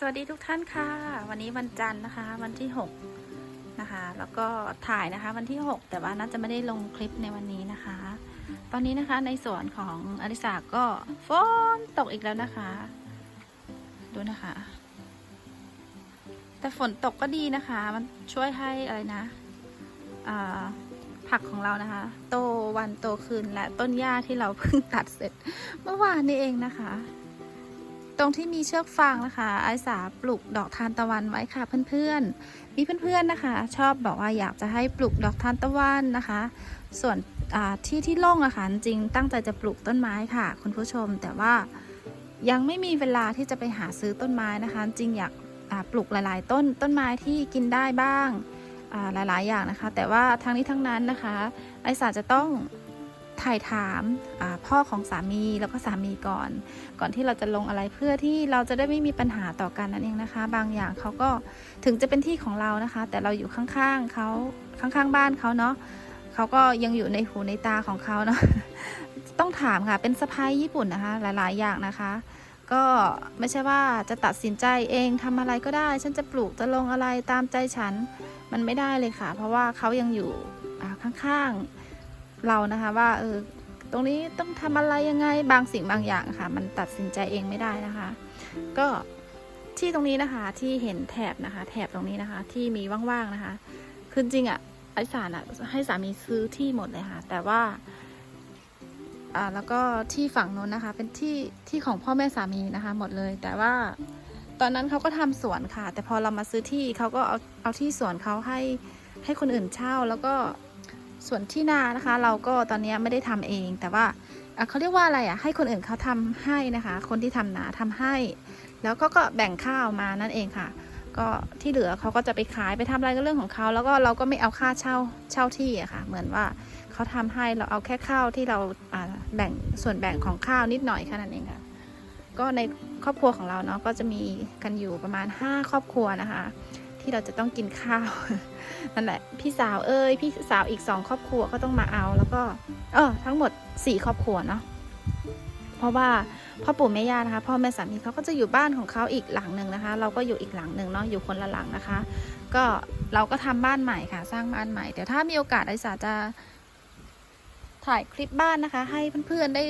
สวัสดีทุกท่านค่ะ วันนี้วันจันทร์นะคะ วันที่ 6 นะคะ แล้วก็ถ่ายนะคะวันที่ 6 แต่ว่าน่าจะไม่ได้ลงคลิปในวันนี้นะคะ ตอนนี้นะคะในสวนของอริสาก็ฝนตกอีกแล้วนะคะ ดูนะคะ แต่ฝนตกก็ดีนะคะ มันช่วยให้อะไรนะผักของเรานะคะ โตวันโตคืนและต้นหญ้าที่เราเพิ่งตัดเสร็จ เมื่อวานนี้เองนะคะ ตรงที่มีเชือกฟางนะคะไอสาปลูกดอกทานตะวันไว้ค่ะเพื่อนๆ มีเพื่อนๆนะคะ ชอบบอกว่าอยากจะให้ปลูกดอกทานตะวันนะคะ ส่วนที่ที่โล่งอะค่ะจริงตั้งใจจะปลูกต้นไม้ค่ะ คุณผู้ชมแต่ว่ายังไม่มีเวลาที่จะไปหาซื้อต้นไม้นะคะ จริงอยากปลูกหลายๆ ต้นต้นไม้ที่กินได้บ้างหลายๆอย่างนะคะ แต่ว่าทั้งนี้ทั้งนั้นนะคะ ไอสาจะต้อง ถ่ายถามาพ่อของสามีแล้วก็สามีก่อน ก่อนที่เราจะลงอะไรเพื่อที่เราจะได้ไม่มีปัญหาต่อกันนั่นเองนะคะ บางอย่างเขาก็ถึงจะเป็นที่ของเรานะคะ แต่เราอยู่ข้างๆเขาข้างๆบ้านเขาเนาะเขาก็ยังอยู่ในหูในตาของเขาเนาะต้องถามค่ะเป็นสะพายญี่ปุ่นนะคะ หลายๆ อย่างนะคะ ก็ไม่ใช่ว่าจะตัดสินใจเองทำอะไรก็ได้ ฉันจะปลูกจะลงอะไรตามใจฉันมันไม่ได้เลยค่ะ เพราะว่าเขายังอยู่ข้างๆ เรานะคะว่าเออตรงนี้ต้องทำอะไรยังไงบางสิ่งบางอย่างค่ะ มันตัดสินใจเองไม่ได้นะคะ ก็ที่ตรงนี้นะคะที่เห็นแถบนะคะ แถบตรงนี้นะคะ ที่มีว่างๆนะคะคือจริงอะ่ะไอสารอะให้สามีซื้อที่หมดเลยค่ะ แต่ว่าอ่าแล้วก็ที่ฝั่งโน้นนะคะ เป็นที่ที่ของพ่อแม่สามีนะคะ หมดเลย แต่ว่าตอนนั้นเขาก็ทำสวนค่ะ แต่พอเรามาซื้อที่เขาก็เอาเอาที่สวนเขาให้ให้คนอื่นเช่าแล้วก็ ส่วนที่นานะคะ เราก็ตอนนี้ไม่ได้ทำเอง แต่ว่าเขาเรียกว่าอะไรอะให้คนอื่นเขาทำให้นะคะ คนที่ทำนาทำให้ แล้วก็ก็แบ่งข้าวมานั่นเองค่ะ ก็ที่เหลือเขาก็จะไปขายไปทำอะไรก็เรื่องของเขา แล้วก็เราก็ไม่เอาค่าเช่าเช่าที่อะค่ะ เหมือนว่าเขาทำให้เราเอาแค่ข้าวที่เราอ่าแบ่งส่วนแบ่งของข้าวนิดหน่อยแค่นั้นเองค่ะก็ในครอบครัวของเราเนาะก็จะมีกันอยู่ประมาณ 5 ครอบครัวนะคะ ที่เราจะต้องกินข้าวนั่นแหละพี่สาวเอ้ยพี่สาวอีกสองครอบครัวก็ต้องมาเอาแล้วก็เออทั้งหมดสี่ครอบครัวเนาะเพราะว่าพ่อปู่แม่ย่านะคะพ่อแม่สามีเขาก็จะอยู่บ้านของเขาอีกหลังหนึ่งนะคะ เราก็อยู่อีกหลังหนึ่งเนาะอยู่คนละหลังนะคะ ก็เราก็ทำบ้านใหม่ค่ะ สร้างบ้านใหม่เดี๋ยวถ้ามีโอกาสไอสาจะ ถ่ายคลิปบ้านนะคะ ให้เพื่อนๆได้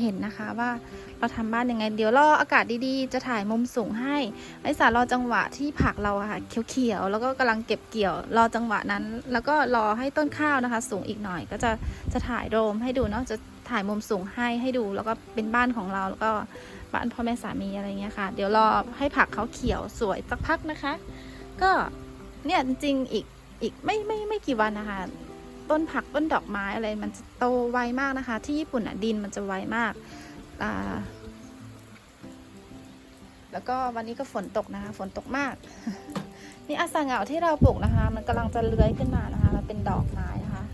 เห็นนะคะว่าเราทำบ้านยังไง เดี๋ยวรออากาศดีๆ จะถ่ายมุมสูงให้ไอสารรอจังหวะที่ผักเราค่ะเขียวๆแล้วก็กำลังเก็บเกี่ยวรอจังหวะนั้น แล้วก็รอให้ต้นข้าวนะคะ สูงอีกหน่อย ก็จะจะถ่ายโดมให้ดูเนาะจะถ่ายมุมสูงให้ให้ดู แล้วก็เป็นบ้านของเราแล้วก็บ้านพ่อแม่สามีอะไรเงี้ยค่ะ เดี๋ยวรอให้ผักเขาเขียวสวยสักพักนะคะ ก็เนี่ยจริงๆอีกอีกไม่ไม่ไม่กี่วันนะคะ ต้นผักต้นดอกไม้อะไรมันจะโตไวมากนะคะ ที่ญี่ปุ่นอะดินมันจะไวมากาแล้วก็วันนี้ก็ฝนตกนะคะ ฝนตกมาก นี่อาสาเหงาที่เราปลูกนะคะ มันกำลังจะเลื้อยขึ้นมานะคะมันเป็นดอกไม้นะคะ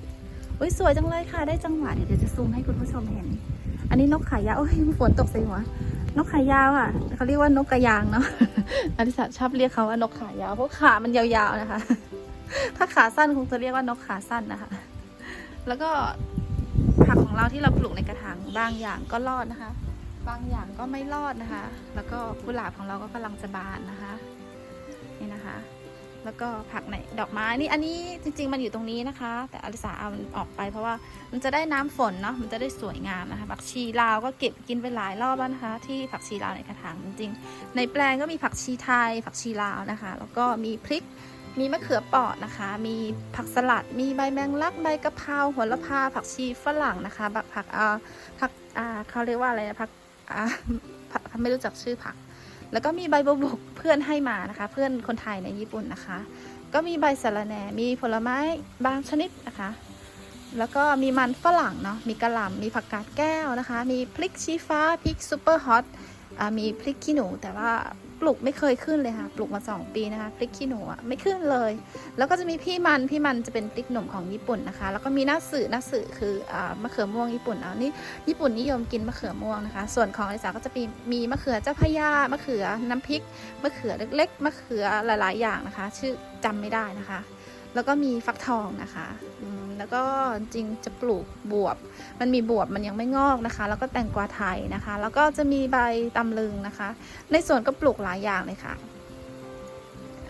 อุ้ยสวยจังเลยค่ะ ได้จังหวะเดี๋ยวจะซูมให้คุณผู้ชมเห็น อันนี้นกขายาวโอ้ยฝนตกใส่หัวนกขายาวอะเขาเรียกว่านกกระยางเนาะอริสาชอบเรียกเขาว่านกขายาวเพราะขามันยาวๆนะคะ ถ้าขาสั้นคงจะเรียกว่านกขาสั้นนะคะ แล้วก็ผักของเราที่เราปลูกในกระถางบางอย่างก็รอดนะคะ บางอย่างก็ไม่รอดนะคะ แล้วก็กุหลาบของเราก็กำลังจะบานนะคะ นี่นะคะ แล้วก็ผักไหนดอกไม้นี่อันนี้จริง ๆ มันอยู่ตรงนี้นะคะ แต่อลิสาเอาออกไปเพราะว่ามันจะได้น้ำฝนเนาะมันจะได้สวยงามนะคะ ผักชีลาวก็เก็บกินไปหลายรอบแล้วนะคะ ที่ผักชีลาวในกระถางจริงๆ ในแปลงก็มีผักชีไทย ผักชีลาวนะคะ แล้วก็มีพริก มีมะเขือเปาะนะคะ มีผักสลัด มีใบแมงลัก ใบกะเพราโหระพา ผักชีฝรั่งนะคะผักผักอ่าผักอ่าเขาเรียกว่าอะไรนะผักอ่าผักไม่รู้จักชื่อผัก แล้วก็มีใบบัวบกเพื่อนให้มานะคะ เพื่อนคนไทยในญี่ปุ่นนะคะ ก็มีใบสะระแหน่ มีผลไม้บางชนิดนะคะ แล้วก็มีมันฝรั่งเนาะ มีกระหล่ำมีผักกาดแก้วนะคะ มีพริกชี้ฟ้า พริกซูเปอร์ฮอตอ่ามีพริกขี้หนูแต่ว่า ปลูกไม่เคยขึ้นเลยค่ะ ปลูกมา 2 ปีนะคะพริกขี้หนูอะไม่ขึ้นเลย แล้วก็จะมีพี่มันพี่มันจะเป็นพริกหนุ่มของญี่ปุ่นนะคะ แล้วก็มีน้าสื่อน้าสื่อคืออ่ามะเขือม่วงญี่ปุ่นเอานี่ญี่ปุ่นนิยมกินมะเขือม่วงนะคะ ส่วนของอลิสาก็จะมีมีมะเขือเจ้าพระยามะเขือน้ำพริกมะเขือเล็กๆมะเขือหลายๆอย่างนะคะ ชื่อจำไม่ได้นะคะ แล้วก็มีฟักทองนะคะอืม แล้วก็จริงจะปลูกบวบ มันมีบวบมันยังไม่งอกนะคะ แล้วก็แตงกวาไทยนะคะ แล้วก็จะมีใบตำลึงนะคะ ในสวนก็ปลูกหลายอย่างเลยค่ะ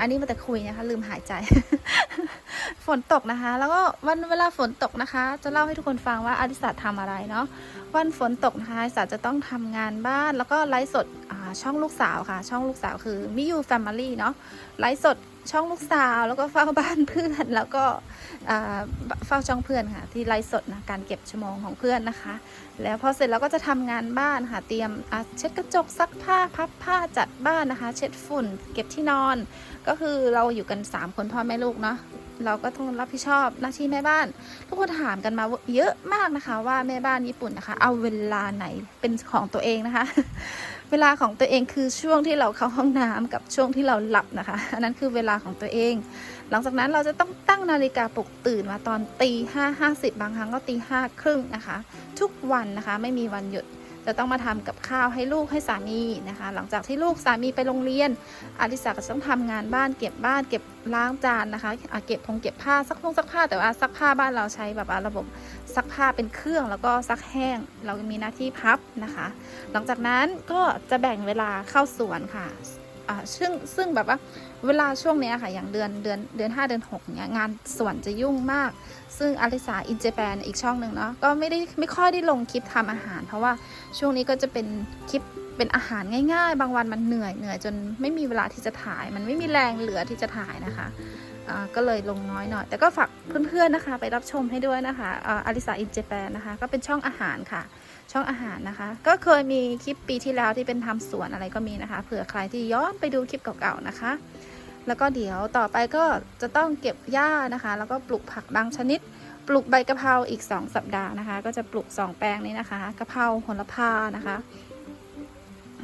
อันนี้มาแต่คุยนะคะ ลืมหายใจ ฝนตกนะคะ แล้วก็วันเวลาฝนตกนะคะ จะเล่าให้ทุกคนฟังว่าอดิสาทำอะไรเนาะวันฝนตกนะคะอดิสาจะต้องทำงานบ้านแล้วก็ไลฟ์สดช่องลูกสาวค่ะ ช่องลูกสาวคือมิยูแฟมิลี่เนาะไลฟ์สด ช่องลูกสาวแล้วก็เฝ้าบ้านเพื่อนแล้วก็เฝ้าช่องเพื่อนค่ะ ที่ไลฟ์สดนะการเก็บชั่วโมงของเพื่อนนะคะ แล้วพอเสร็จแล้วก็จะทำงานบ้านค่ะเตรียมเช็ดกระจกซักผ้าพับผ้าจัดบ้านนะคะ เช็ดฝุ่น เก็บที่นอน ก็คือเราอยู่กัน 3 คนพ่อแม่ลูกเนาะ เราก็ต้องรับผิดชอบหน้าที่แม่บ้าน ทุกคนถามกันมาเยอะมากนะคะ ว่าแม่บ้านญี่ปุ่นนะคะ เอาเวลาไหนเป็นของตัวเองนะคะ เวลาของตัวเองคือช่วงที่เราเข้าห้องน้ำกับช่วงที่เราหลับนะคะอันนั้นคือเวลาของตัวเอง หลังจากนั้นเราจะต้องตั้งนาฬิกาปลุกตื่นมาตอนตีห้าห้าสิบบางครั้งก็ตีห้าครึ่งนะคะ ทุกวันนะคะไม่มีวันหยุด จะต้องมาทำกับข้าวให้ลูกให้สามีนะคะ หลังจากที่ลูกสามีไปโรงเรียนอลิสาก็ต้องทำงานบ้านเก็บบ้านเก็บล้างจานนะคะอะเก็บพงเก็บผ้าซักพงซักผ้าแต่ว่าซักผ้าบ้านเราใช้แบบระบบซักผ้าเป็นเครื่องแล้วก็ซักแห้ง เรามีหน้าที่พับนะคะ หลังจากนั้นก็จะแบ่งเวลาเข้าสวนค่ะ อ่าซึ่งซึ่งแบบว่าเวลาช่วงเนี้ยค่ะ อย่างเดือนเดือนเดือน 5 เดือน6เนี่ยงานสวนจะยุ่งมาก ซึ่งอลิสาอินเจแปนอีกช่องหนึ่งเนาะก็ไม่ได้ไม่ค่อยได้ลงคลิปทำอาหาร เพราะว่าช่วงนี้ก็จะเป็นคลิปเป็นอาหารง่าย ๆ บางวันมันเหนื่อยเหนื่อยจนไม่มีเวลาที่จะถ่าย มันไม่มีแรงเหลือที่จะถ่ายนะคะ ก็เลยลงน้อยหน่อย แต่ก็ฝากเพื่อนๆนะคะ ไปรับชมให้ด้วยนะคะอลิสาอินเจแปนนะคะ ก็เป็นช่องอาหารค่ะ ช่องอาหารนะคะ ก็เคยมีคลิปปีที่แล้วที่เป็นทำสวนอะไรก็มีนะคะ เผื่อใครที่ย้อนไปดูคลิปเก่าๆนะคะ แล้วก็เดี๋ยวต่อไปก็จะต้องเก็บหญ้านะคะ แล้วก็ปลูกผักบางชนิด ปลูกใบกะเพราอีก 2 สัปดาห์นะคะ ก็จะปลูก 2 แปลงนี้นะคะกะเพราโหระพานะคะ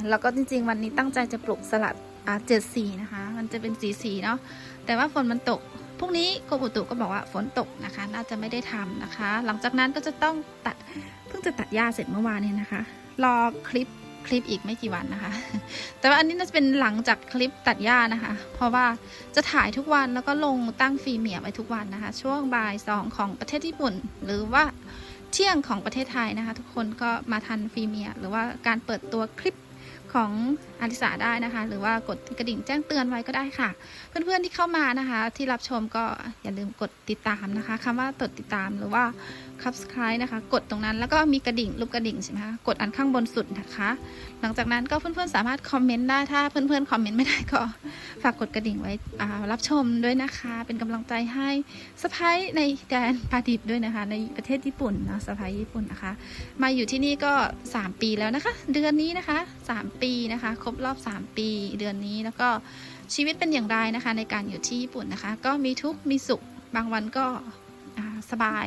แล้วก็จริงๆ วันนี้ตั้งใจจะปลูกสลัด อ่าเจ็ดสีนะคะ มันจะเป็นสีสีๆเนาะ แต่ว่าฝนมันตก พรุ่งนี้กรมอุตุก็บอกว่าฝนตกนะคะ น่าจะไม่ได้ทำนะคะ หลังจากนั้นก็จะต้องตัด เพิ่งจะตัดหญ้าเสร็จเมื่อวานนี้นะคะ รอคลิปคลิปอีกไม่กี่วันนะคะ แต่ว่าอันนี้น่าจะเป็นหลังจากคลิปตัดหญ้านะคะ เพราะว่าจะถ่ายทุกวันแล้วก็ลงตั้งฟีเมียไว้ทุกวันนะคะ ช่วงบ่ายสองของประเทศญี่ปุ่น หรือว่าเที่ยงของประเทศไทยนะคะ ทุกคนก็มาทันฟีเมียหรือว่าการเปิดตัวคลิป ของอาริสาได้นะคะ หรือว่ากดกระดิ่งแจ้งเตือนไว้ก็ได้ค่ะ เพื่อนๆที่เข้ามานะคะ ที่รับชมก็อย่าลืมกดติดตามนะคะคำว่ากดติดตามหรือว่า subscribe นะคะ กดตรงนั้นแล้วก็มีกระดิ่งรูปกระดิ่งใช่ไหมคะกดอันข้างบนสุดนะคะ หลังจากนั้นก็เพื่อนๆสามารถคอมเมนต์ได้ถ้าเพื่อนๆคอมเมนต์ไม่ได้ก็ฝากกดกระดิ่งไว้อ่ารับชมด้วยนะคะ เป็นกำลังใจให้สะพ้ายในแดนปาดิบด้วยนะคะ ในประเทศญี่ปุ่นนะสะพ้ายญี่ปุ่นนะคะ มาอยู่ที่นี่ก็ 3 ปีแล้วนะคะ เดือนนี้นะคะ 3 ปีนะคะ ครบรอบ 3 ปีเดือนนี้แล้วก็ชีวิตเป็นอย่างไรนะคะ ในการอยู่ที่ญี่ปุ่นนะคะ ก็มีทุกข์มีสุขบางวันก็สบาย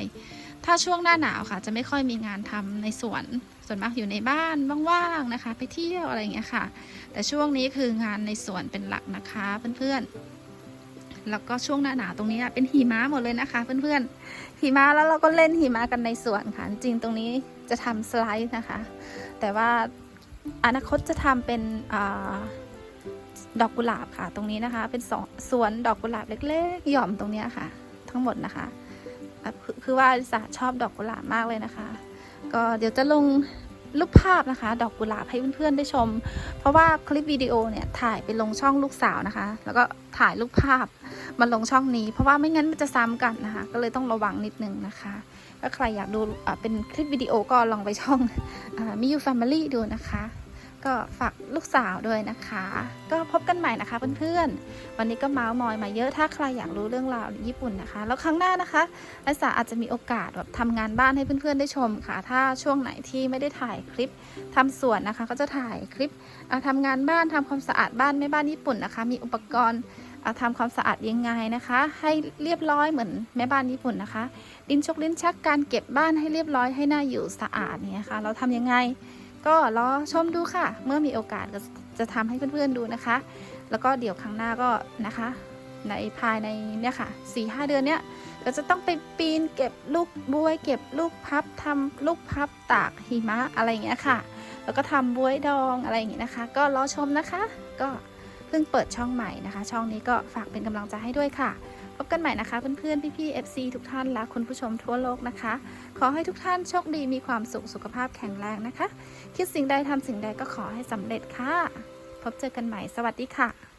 ถ้าช่วงหน้าหนาวค่ะ จะไม่ค่อยมีงานทำในสวน ส่วนมากอยู่ในบ้านว่างๆนะคะ ไปเที่ยวอะไรอย่างเงี้ยค่ะ แต่ช่วงนี้คืองานในสวนเป็นหลักนะคะเพื่อนๆ แล้วก็ช่วงหน้าหนาวตรงนี้เป็นหิมะหมดเลยนะคะ เพื่อนๆ หิมะแล้วเราก็เล่นหิมะกันในสวนค่ะ จริงตรงนี้จะทำสไลด์นะคะ แต่ว่าอนาคตจะทำเป็นอดอกกุหลาบค่ะ ตรงนี้นะคะ เป็นสสวนดอกกุหลาบเล็ก ๆ หย่อมตรงเนี้ยค่ะ ทั้งหมดนะคะ คือคือว่าลิสาชอบดอกกุหลาบมากเลยนะคะ ก็เดี๋ยวจะลงรูปภาพนะคะ ดอกกุหลาบให้เพื่อนๆได้ชม เพราะว่าคลิปวิดีโอเนี่ยถ่ายไปลงช่องลูกสาวนะคะ แล้วก็ถ่ายรูปภาพมาลงช่องนี้ เพราะว่าไม่งั้นมันจะซ้ำกันนะคะ ก็เลยต้องระวังนิดนึงนะคะถ้าใครอยากดูเป็นคลิปวิดีโอก็ลองไปช่องมิยูแฟมิลี่ดูนะคะ ก็ฝากลูกสาวด้วยนะคะ ก็พบกันใหม่นะคะเพื่อนๆ วันนี้ก็เมาส์มอยมาเยอะถ้าใครอยากรู้เรื่องราวญี่ปุ่นนะคะ แล้วครั้งหน้านะคะลิสาอาจจะมีโอกาสแบบทำงานบ้านให้เพื่อนๆได้ชมค่ะ ถ้าช่วงไหนที่ไม่ได้ถ่ายคลิปทำสวนนะคะ ก็จะถ่ายคลิปอะทำงานบ้านทำความสะอาดบ้านแม่บ้านญี่ปุ่นนะคะ มีอุปกรณ์อะทำความสะอาดยังไงนะคะ ให้เรียบร้อยเหมือนแม่บ้านญี่ปุ่นนะคะลิ้นชกลิ้นชักการเก็บบ้านให้เรียบร้อยให้หน่าอยู่สะอาดเนี่ยค่ะ เราทำยังไง ก็รอชมดูค่ะ เมื่อมีโอกาสก็จะทำให้เพื่อนๆดูนะคะ แล้วก็เดี๋ยวครั้งหน้าก็นะคะ ในภายในเนี่ยค่ะสี่ห้าเดือนเนี้ยเราจะต้องไปปีนเก็บลูกบวย เก็บลูกพับทำลูกพับตากหิมะอะไรอย่างเงี้ยค่ะ แล้วก็ทำบวยดองอะไรอย่างเงี้ยนะคะ ก็รอชมนะคะ ก็เพิ่งเปิดช่องใหม่นะคะ ช่องนี้ก็ฝากเป็นกำลังใจให้ด้วยค่ะ บกันใหม่นะคะเพื่อนๆ พี่ๆ FC ทุกท่านและคุณผู้ชมทั่วโลกนะคะ ขอให้ทุกท่านโชคดีมีความสุขสุขภาพแข็งแรงนะคะ คิดสิ่งใดทำสิ่งใดก็ขอให้สำเร็จค่ะ พบเจอกันใหม่สวัสดีค่ะ